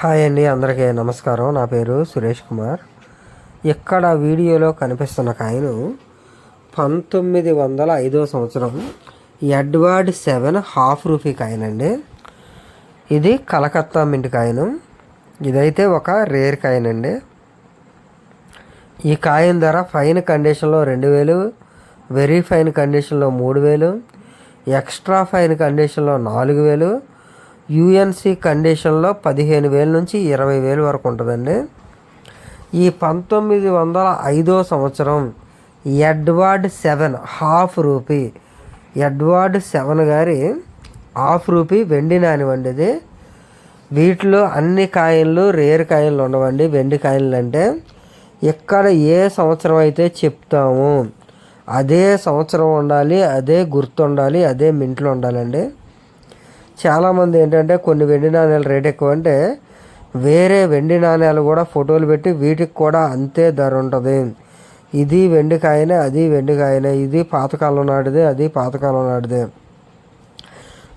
Hi అండి అందరికీ నమస్కారం. నా పేరు సురేష్ కుమార్. ఇక్కడ వీడియోలో కనిపిస్తున్న కాయను పంతొమ్మిది వందల ఐదో సంవత్సరం Edward seven half rupee coin అండి ఇది కలకత్తా మింటి కాయను ఇదైతే ఒక రేర్ కాయిన్ అండి ఈ కాయిన్ ధర ఫైన్ కండిషన్లో రెండు వేలు వెరీ ఫైన్ కండిషన్లో మూడు వేలు ఎక్స్ట్రా ఫైన్ కండిషన్లో నాలుగు వేలు యుఎన్సి కండిషన్లో పదిహేను వేల నుంచి ఇరవై వేలు వరకు ఉంటుందండి. ఈ పంతొమ్మిది వందల ఐదో సంవత్సరం Edward seven half rupee. Edward seven గారి హాఫ్ రూపీ వెండి నానివ్వండి ఇది. వీటిలో అన్ని కాయిన్లు రేర్ కాయిన్లు ఉండవండి వెండి కాయిన్లు అంటే. ఎక్కడ ఏ సంవత్సరం అయితే చెప్తాము అదే సంవత్సరం ఉండాలి అదే గుర్తుండాలి అదే మింట్లు ఉండాలండి. చాలామంది ఏంటంటే కొన్ని వెండి నాణ్యాలు రేట్ ఎక్కువ అంటే వేరే వెండి నాణ్యాలు కూడా ఫోటోలు పెట్టి వీటికి కూడా అంతే ధర ఉంటుంది. ఇది వెండి కాయనే అది వెండి కాయనే ఇది పాతకాలం నాటిదే అది పాతకాలం నాటిదే.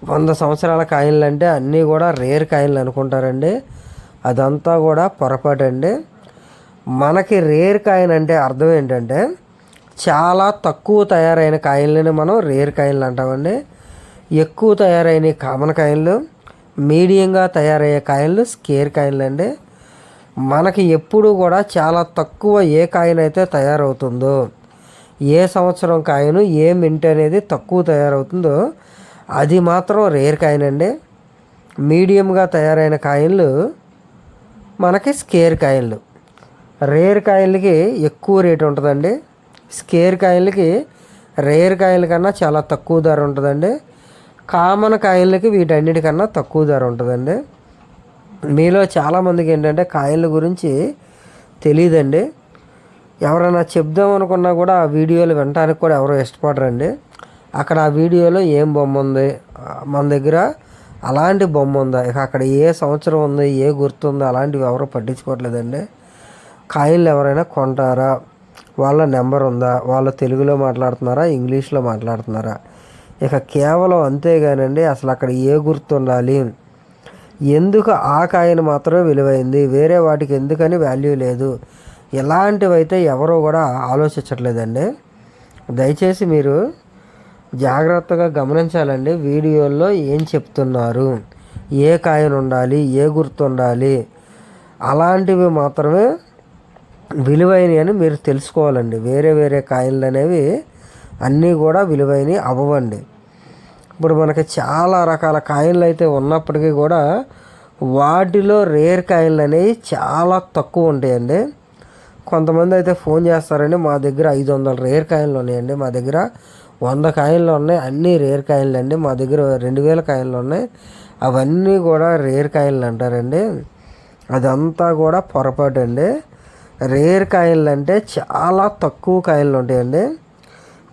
వంద సంవత్సరాల కాయిన్లు అంటే అన్నీ కూడా రేర్ కాయిన్లు అనుకుంటారండి. అదంతా కూడా పొరపాటు అండి. మనకి రేర్ కాయిన్ అంటే అర్థం ఏంటంటే చాలా తక్కువ తయారైన కాయిన్లని మనం రేర్ కాయిన్లు అంటామండి. ఎక్కువ తయారైన కామన్ కాయిన్లు మీడియంగా తయారయ్యే కాయిన్లు స్కేర్ కాయిన్లు అండి. మనకి ఎప్పుడు కూడా చాలా తక్కువ ఏ కాయిన్ అయితే తయారవుతుందో ఏ సంవత్సరం కాయిన్ ఏ మింట్ అనేది తక్కువ తయారవుతుందో అది మాత్రం రేర్ కాయిన్ అండి మీడియంగా తయారైన కాయిన్లు మనకి స్కేర్ కాయిన్లు. రేర్ కాయిన్లకి ఎక్కువ రేట్ ఉంటుందండి. స్కేర్ కాయిన్లకి రేర్ కాయిన్ల కన్నా చాలా తక్కువ ధర ఉంటుందండి. కామన్ కాయిన్లకి వీటన్నిటికన్నా తక్కువ ధర ఉంటుందండి. మీలో చాలామందికి ఏంటంటే కాయిన్ల గురించి తెలియదండి ఎవరైనా చెప్దాం అనుకున్నా కూడా ఆ వీడియోలు వినడానికి కూడా ఎవరో ఇష్టపడరండి. అక్కడ ఆ వీడియోలో ఏం బొమ్మ ఉంది? మన దగ్గర అలాంటి బొమ్మ ఉందా? ఇక అక్కడ ఏ సంవత్సరం ఉంది? ఏ గుర్తుందో అలాంటివి ఎవరో పట్టించుకోవట్లేదండి. కాయిన్లు ఎవరైనా కొంటారా? వాళ్ళ నెంబర్ ఉందా? వాళ్ళు తెలుగులో మాట్లాడుతున్నారా? ఇంగ్లీష్లో మాట్లాడుతున్నారా? ఇక కేవలం అంతేగానండి అసలు అక్కడ ఏ గుర్తు ఉండాలి ఎందుకు ఆ కాయిన్ మాత్రమే విలువైంది? వేరే వాటికి ఎందుకని వాల్యూ లేదు? ఇలాంటివైతే ఎవరో కూడా ఆలోచించట్లేదండి. దయచేసి మీరు జాగ్రత్తగా గమనించాలండి వీడియోల్లో ఏం చెప్తున్నారు? ఏ కాయను ఉండాలి? ఏ గుర్తు ఉండాలి? అలాంటివి మాత్రమే విలువైనవి అని మీరు తెలుసుకోవాలండి. వేరే వేరే కాయిన్లు అనేవి అన్నీ కూడా విలువైనవి అవ్వండి. ఇప్పుడు మనకి చాలా రకాల కాయిన్లు అయితే ఉన్నప్పటికీ కూడా వాటిలో రేర్ కాయిన్లు అనేవి చాలా తక్కువ ఉంటాయండి. కొంతమంది అయితే ఫోన్ చేస్తారండి మా దగ్గర ఐదు వందల రేర్ కాయిన్లు ఉన్నాయండి మా దగ్గర వంద కాయిన్లు ఉన్నాయి అన్నీ రేర్ కాయిన్లు అండి మా దగ్గర రెండు వేల కాయిన్లు ఉన్నాయి అవన్నీ కూడా రేర్ కాయిన్లు అంటారండి. అదంతా కూడా పొరపాటు అండి రేర్ కాయిన్లు అంటే చాలా తక్కువ కాయిన్లు ఉంటాయండి.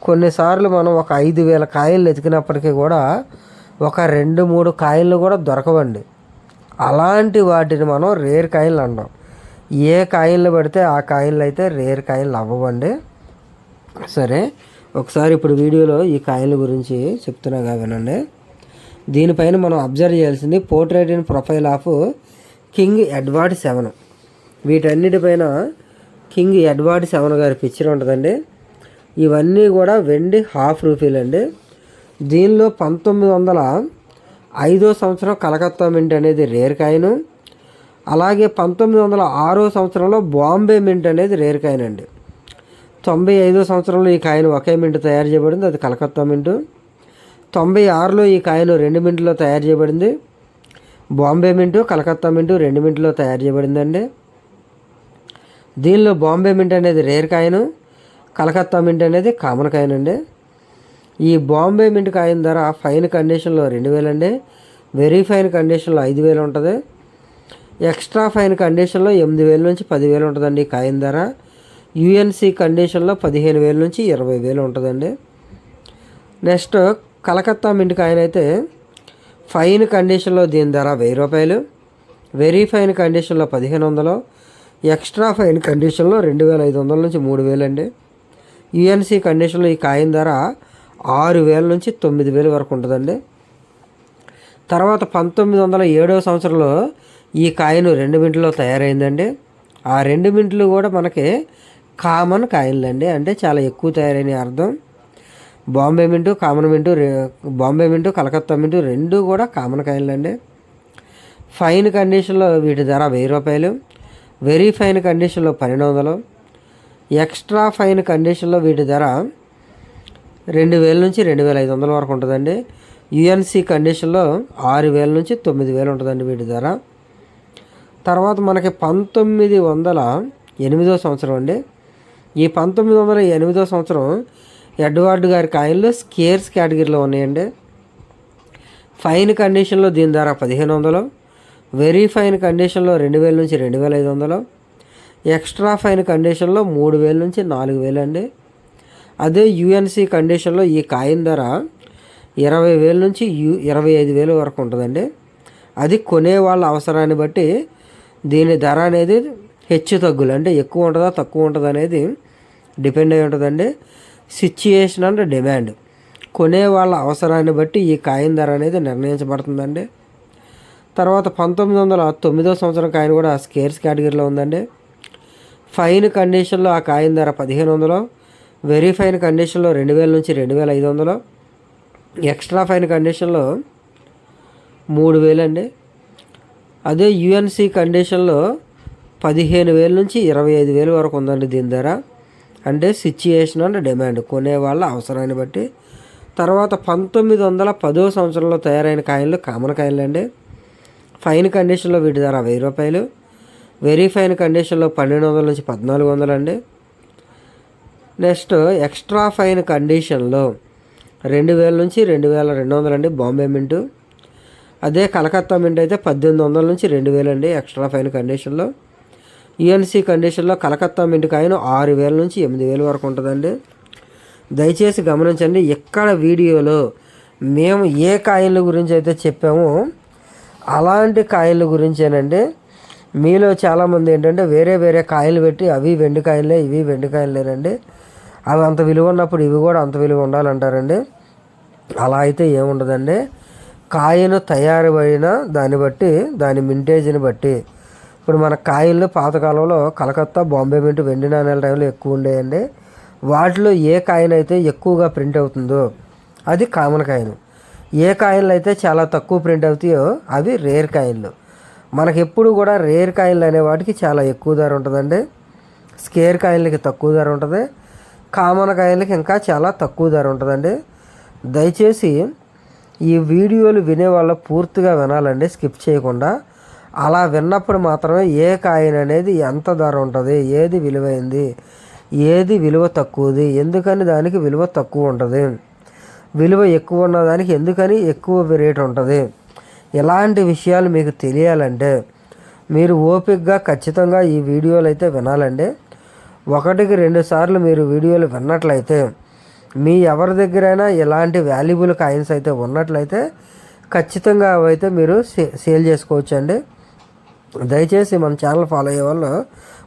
కొన్నిసార్లు మనం ఒక ఐదు వేల కాయలు ఎతికినప్పటికీ కూడా ఒక రెండు మూడు కాయలు కూడా దొరకవండి. అలాంటి వాటిని మనం రేర్ కాయలు అంటాం. ఏ కాయలు పడితే ఆ కాయలు అయితే రేర్ కాయలు అవ్వవండి. సరే ఒకసారి ఇప్పుడు వీడియోలో ఈ కాయల గురించి చెప్తున్నాగా వినండి. దీనిపైన మనం అబ్జర్వ్ చేయాల్సింది portrait in profile of king Edward seven. వీటన్నిటిపైన కింగ్ ఎడ్వర్డ్ సెవెన్ గారి పిక్చర్ ఉంటుందండి. ఇవన్నీ కూడా వెండి హాఫ్ రూపీలు అండి దీనిలో పంతొమ్మిది వందల ఐదో సంవత్సరం కలకత్తా మింట్ అనేది రేర్ కాయిన్. అలాగే పంతొమ్మిది వందల ఆరో సంవత్సరంలో బాంబే మింట్ అనేది రేర్ కాయిన్ అండి. తొంభై ఐదో సంవత్సరంలో ఈ కాయిన్ ఒకే మింట్ తయారు చేయబడింది అది కలకత్తా మింటు. తొంభై ఆరులో ఈ కాయిన్ రెండు మింట్లో తయారు చేయబడింది బాంబే మింటు కలకత్తా మింటు రెండు మింట్లో తయారు చేయబడిందండి. దీనిలో బాంబే మింట్ అనేది రేర్ కాయిన్. కలకత్తా మింట్ అనేది కామన్ కాయిన్ అండి. ఈ బాంబే మింట్ కాయిన్ ధర ఫైన్ కండిషన్లో రెండు వేలండి వెరీ ఫైన్ కండిషన్లో ఐదు వేలు ఉంటుంది. ఎక్స్ట్రా ఫైన్ కండిషన్లో ఎనిమిది వేల నుంచి పదివేలు ఉంటుందండి ఈ కాయిన్ ధర. యుఎన్సి కండిషన్లో పదిహేను వేల నుంచి ఇరవై వేలు ఉంటుందండి. నెక్స్ట్ కలకత్తా మింట్ కాయిన్ అయితే ఫైన్ కండిషన్లో దీని ధర వెయ్యి రూపాయలు. వెరీ ఫైన్ కండిషన్లో పదిహేను వందలు. ఎక్స్ట్రా ఫైన్ కండిషన్లో రెండు వేల ఐదు వందల నుంచి మూడు వేలండి అండి. యుఎన్సీ కండిషన్లో ఈ కాయిన్ ధర ఆరు వేల నుంచి తొమ్మిది వేల వరకు ఉంటుందండి. తర్వాత పంతొమ్మిది వందల ఏడవ సంవత్సరంలో ఈ కాయిన్ రెండు మింట్లో తయారైందండి. ఆ రెండు మింట్లు కూడా మనకి కామన్ కాయిన్లు అండి అంటే చాలా ఎక్కువ తయారైన అర్థం. Bombay mint common mint Bombay mint Calcutta mint రెండు కూడా కామన్ కాయిన్లు అండి ఫైన్ కండిషన్లో వీటి ధర వెయ్యి రూపాయలు. వెరీ ఫైన్ కండిషన్లో పన్నెండు వందలు. ఎక్స్ట్రా ఫైన్ కండిషన్లో వీటి ధర రెండు వేల నుంచి రెండు వేల ఐదు వందల వరకు ఉంటుందండి. యుఎన్సి కండిషన్లో ఆరు వేల నుంచి తొమ్మిది వేలు ఉంటుందండి వీటి ధర. తర్వాత మనకి పంతొమ్మిది వందల ఎనిమిదో సంవత్సరం అండి. ఈ పంతొమ్మిది వందల ఎనిమిదో సంవత్సరం ఎడ్వార్డ్ గారి కాయిన్లు స్కేర్స్ కేటగిరీలో ఉన్నాయండి. ఫైన్ కండిషన్లో దీని ధర పదిహేను వందలు వెరీ ఫైన్ కండిషన్లో రెండు వేల నుంచి రెండు వేల ఐదు వందలు ఎక్స్ట్రా ఫైన్ కండిషన్లో మూడు వేల నుంచి నాలుగు వేలు అండి. అదే యుఎన్సి కండిషన్లో ఈ కాయిన్ ధర ఇరవై వేల నుంచి యు ఇరవై ఐదు వేలు వరకు ఉంటుందండి. అది కొనే వాళ్ళ అవసరాన్ని బట్టి దీని ధర అనేది హెచ్చు తగ్గులు అంటే ఎక్కువ ఉంటుందా తక్కువ ఉంటుందా అనేది డిపెండ్ అయి ఉంటుందండి. Situation and demand. కొనే వాళ్ళ అవసరాన్ని బట్టి ఈ కాయిన్ ధర అనేది నిర్ణయించబడుతుందండి. తర్వాత పంతొమ్మిది వందల తొమ్మిదో సంవత్సరం కాయిన్ కూడా స్కేర్స్ కేటగిరీలో ఉందండి. ఫైన్ కండిషన్లో ఆ కాయిన్ ధర పదిహేను వందలు వెరీ ఫైన్ కండిషన్లో రెండు వేల నుంచి రెండు వేల ఐదు వందలు ఎక్స్ట్రా ఫైన్ కండిషన్లో మూడు వేలు అండి అదే యుఎన్సి కండిషన్లో పదిహేను వేల నుంచి ఇరవై ఐదు వేలు వరకు ఉందండి దీని ధర. అంటే సిచ్యుయేషన్ అండ్ డిమాండ్ కొనేవాళ్ళ అవసరాన్ని బట్టి. తర్వాత పంతొమ్మిది వందల పదో సంవత్సరంలో తయారైన కాయలు కామన్ కాయలు అండి ఫైన్ కండిషన్లో వీటి ధర వెయ్యి రూపాయలు వెరీ ఫైన్ కండిషన్లో పన్నెండు వందల నుంచి పద్నాలుగు వందలు అండి నెక్స్ట్ ఎక్స్ట్రా ఫైన్ కండిషన్లో రెండు వేల నుంచి రెండు వేల రెండు వందలు అండి బాంబే మింటు. అదే కలకత్తా మింట్ అయితే పద్దెనిమిది వందల నుంచి రెండు వేలు అండి ఎక్స్ట్రా ఫైన్ కండిషన్లో. యుఎన్సి కండిషన్లో కలకత్తా మింట్ కాయిన్ ఆరు వేల నుంచి ఎనిమిది వేల వరకు ఉంటుందండి. దయచేసి గమనించండి ఎక్కడ వీడియోలో మేము ఏ కాయిన్ల గురించి అయితే చెప్పామో అలాంటి కాయిన్ల గురించేనండి. మీలో చాలామంది ఏంటంటే వేరే వేరే కాయలు పెట్టి అవి వెండికాయలే ఇవి వెండికాయలేనండి. అవి అంత విలువ ఉన్నప్పుడు ఇవి కూడా అంత విలువ ఉండాలంటారండి. అలా అయితే ఏముండదండి. కాయను తయారైన దాన్ని బట్టి దాని మింటేజ్ని బట్టి. ఇప్పుడు మన కాయల్లో పాతకాలంలో కలకత్తా బాంబే మింట్ వెండి నాణ్యాల టైంలో ఎక్కువ ఉండేయండి. వాటిలో ఏ కాయిన్ అయితే ఎక్కువగా ప్రింట్ అవుతుందో అది కామన్ కాయను ఏ కాయలు అయితే చాలా తక్కువ ప్రింట్ అవుతాయో అవి రేర్ కాయిన్లు మనకి ఎప్పుడు కూడా రేర్ కాయిన్లు అనే వాటికి చాలా ఎక్కువ ధర ఉంటుందండి. స్కేర్ కాయిన్లకి తక్కువ ధర ఉంటుంది. కామన్ కాయిన్లకి ఇంకా చాలా తక్కువ ధర ఉంటుందండి. దయచేసి ఈ వీడియోలు వినే వాళ్ళు పూర్తిగా వినాలండి స్కిప్ చేయకుండా. అలా విన్నప్పుడు మాత్రమే ఏ కాయిన్ అనేది ఎంత ధర ఉంటుంది ఏది విలువైంది ఏది విలువ తక్కువది ఎందుకని దానికి విలువ తక్కువ ఉంటుంది. విలువ ఎక్కువ ఉన్న దానికి ఎందుకని ఎక్కువ రేట్ ఉంటుంది. ఇలాంటి విషయాలు మీకు తెలియాలంటే మీరు ఓపికగా ఖచ్చితంగా ఈ వీడియోలు అయితే వినాలండి. ఒకటికి రెండు సార్లు మీరు వీడియోలు విన్నట్లయితే మీ ఎవరి దగ్గరైనా ఇలాంటి వాల్యుబుల్ కాయిన్స్ అయితే ఉన్నట్లయితే ఖచ్చితంగా అవైతే మీరు సే సేల్ చేసుకోవచ్చు అండి దయచేసి మన ఛానల్ ఫాలో అయ్యే వాళ్ళు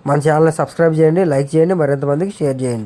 మన ఛానల్ని సబ్స్క్రైబ్ చేయండి లైక్ చేయండి మరింతమందికి షేర్ చేయండి.